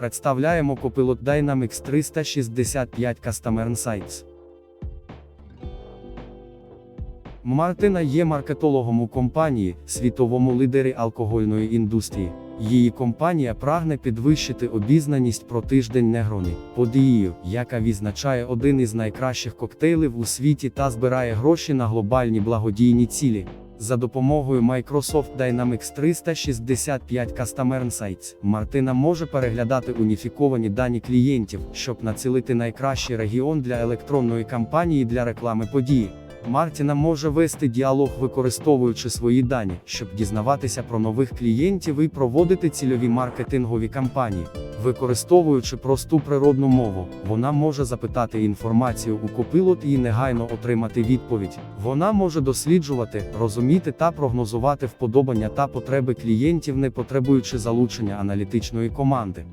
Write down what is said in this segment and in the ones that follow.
Представляємо Copilot Dynamics 365 Customer Insights. Мартина є маркетологом у компанії, світовому лідері алкогольної індустрії. Її компанія прагне підвищити обізнаність про тиждень негрони, подією, яка відзначає один із найкращих коктейлів у світі та збирає гроші на глобальні благодійні цілі. За допомогою Microsoft Dynamics 365 Customer Insights Мартина може переглядати уніфіковані дані клієнтів, щоб націлити найкращий регіон для електронної кампанії для реклами події. Мартіна може вести діалог, використовуючи свої дані, щоб дізнаватися про нових клієнтів і проводити цільові маркетингові кампанії. Використовуючи просту природну мову, вона може запитати інформацію у Copilot і негайно отримати відповідь. Вона може досліджувати, розуміти та прогнозувати вподобання та потреби клієнтів, не потребуючи залучення аналітичної команди.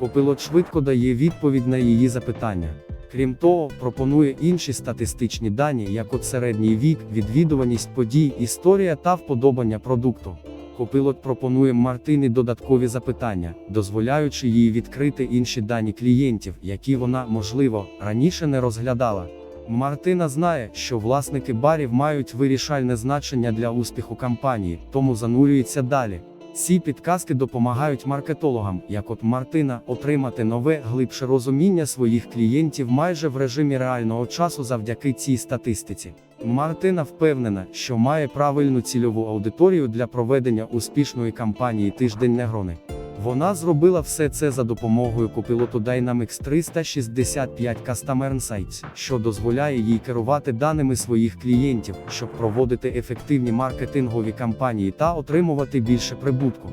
Copilot швидко дає відповідь на її запитання. Крім того, пропонує інші статистичні дані, як от середній вік, відвідуваність подій, історія та вподобання продукту. Копилот пропонує Мартині додаткові запитання, дозволяючи їй відкрити інші дані клієнтів, які вона, можливо, раніше не розглядала. Мартина знає, що власники барів мають вирішальне значення для успіху кампанії, тому занурюється далі. Ці підказки допомагають маркетологам, як от Мартина, отримати нове, глибше розуміння своїх клієнтів майже в режимі реального часу завдяки цій статистиці. Мартина впевнена, що має правильну цільову аудиторію для проведення успішної кампанії Тиждень Негрони. Вона зробила все це за допомогою копілоту Dynamics 365 Customern Sites, що дозволяє їй керувати даними своїх клієнтів, щоб проводити ефективні маркетингові кампанії та отримувати більше прибутку.